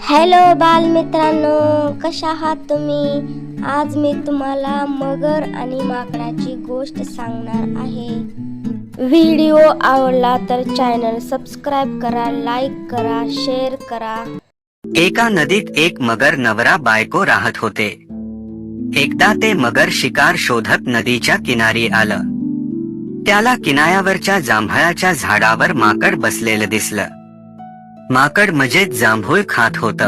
Hello बालमित्रांनो कशा आहात तुम्ही? आज मी तुम्हाला मगर आणि माकडाची गोष्ट सांगणार आहे. व्हिडिओ आवडला तर चॅनल सबस्क्राईब करा लाईक करा शेअर करा. एका नदीत एक मगर नवरा बायको राहत होते. एकदा ते मगर शिकार शोधत नदीच्या किनारी आलं. त्याला किनाऱ्यावरच्या जांभळाच्या झाडावर माकड बसलेलं दिसलं. माकड मजेत जांभूळ खात होत.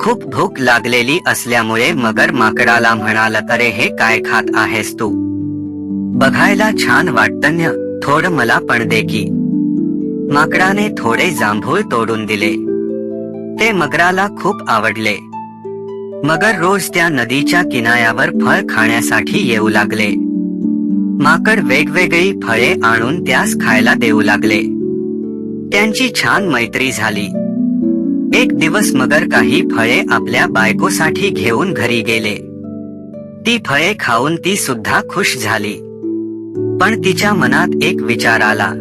खूप भूक लागलेली असल्यामुळे मगर माकडाला म्हणाल अरे हे काय खात आहेस तू? बघायला छान वाटतन्य थोड मला पण दे की. माकडाने थोडे जांभूळ तोडून दिले. ते मगराला खूप आवडले. मगर रोज त्या नदीच्या किनाऱ्यावर फळ खाण्यासाठी येऊ लागले. माकड वेगवेगळी फळे आणून त्यास खायला देऊ लागले. त्यांची छान मैत्री झाली. एक दिवस मगर काही फळे आपल्या बायकोसाठी घेऊन घरी गेले. ती फळे खाऊन ती सुद्धा खुश झाली. पण तिच्या मनात एक विचार आला.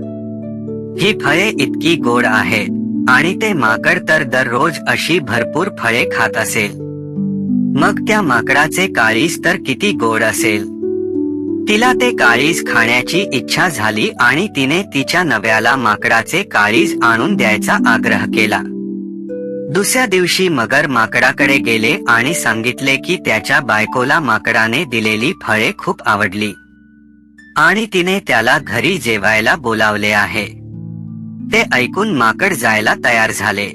ही फळे इतकी गोड आहेत आणि ते माकड तर दररोज अशी भरपूर फळे खात असेल. मग त्या माकडाचे काळीज तर किती गोड असेल. तिला ते काळीज खाण्याची इच्छा झाली आणि तिने तिच्या नव्याला माकडाचे काळीज आणून द्यायचा आग्रह केला. दुसऱ्या दिवशी मगर माकडाकडे गेले आणि सांगितले की त्याच्या बायकोला माकडाने दिलेली फळे खूप आवडली. आणि तिने त्याला घरी जेवायला बोलावले आहे. ते ऐकून माकड जायला तयार झाले.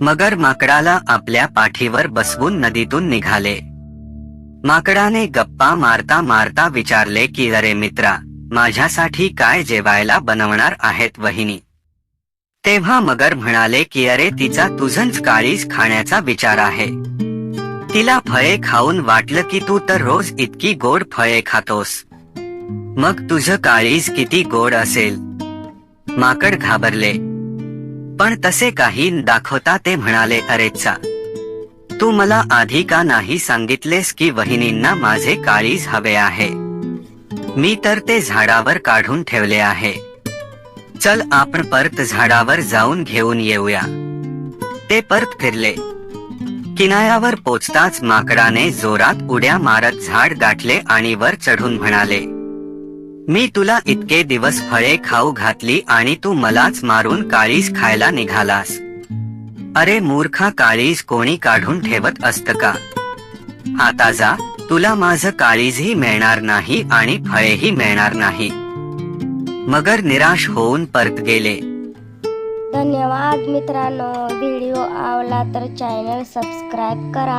मगर माकडाला आपल्या पाठीवर बसवून नदीतून निघाले. माकडाने गप्पा मारता मारता विचारले की अरे मित्रा माझ्यासाठी काय जेवायला बनवणार आहेत वहिनी? तेव्हा मगर म्हणाले की अरे तिचा तुझंच काळीज खाण्याचा विचार आहे. तिला फळे खाऊन वाटलं की तू तर रोज इतकी गोड फळे खातोस. मग तुझं काळीज किती गोड असेल. माकड घाबरले. पण तसे काही दाखवता ते म्हणाले अरेचा तू मला आधी का नाही सांगितलेस की वहिनींना माझे काळीज हवे आहे? मी तर ते झाडावर काढून ठेवले आहे. चल आपण परत झाडावर जाऊन घेऊन येऊया. ते परत फिरले. किनाऱ्यावर पोचताच माकडाने जोरात उड्या मारत झाड गाठले आणि वर चढून म्हणाले मी तुला इतके दिवस फळे खाऊ घातली आणि तू मलाच मारून काळीज खायला निघालास. अरे मूर्खा काळीज कोणी काढून ठेवत असत का? आता जा तुला माझं काळीजही मिळणार नाही आणि फळेही मिळणार नाही. मगर निराश होऊन परत गेले. धन्यवाद मित्रांनो व्हिडिओ आवडला तर चॅनल सबस्क्राईब करा.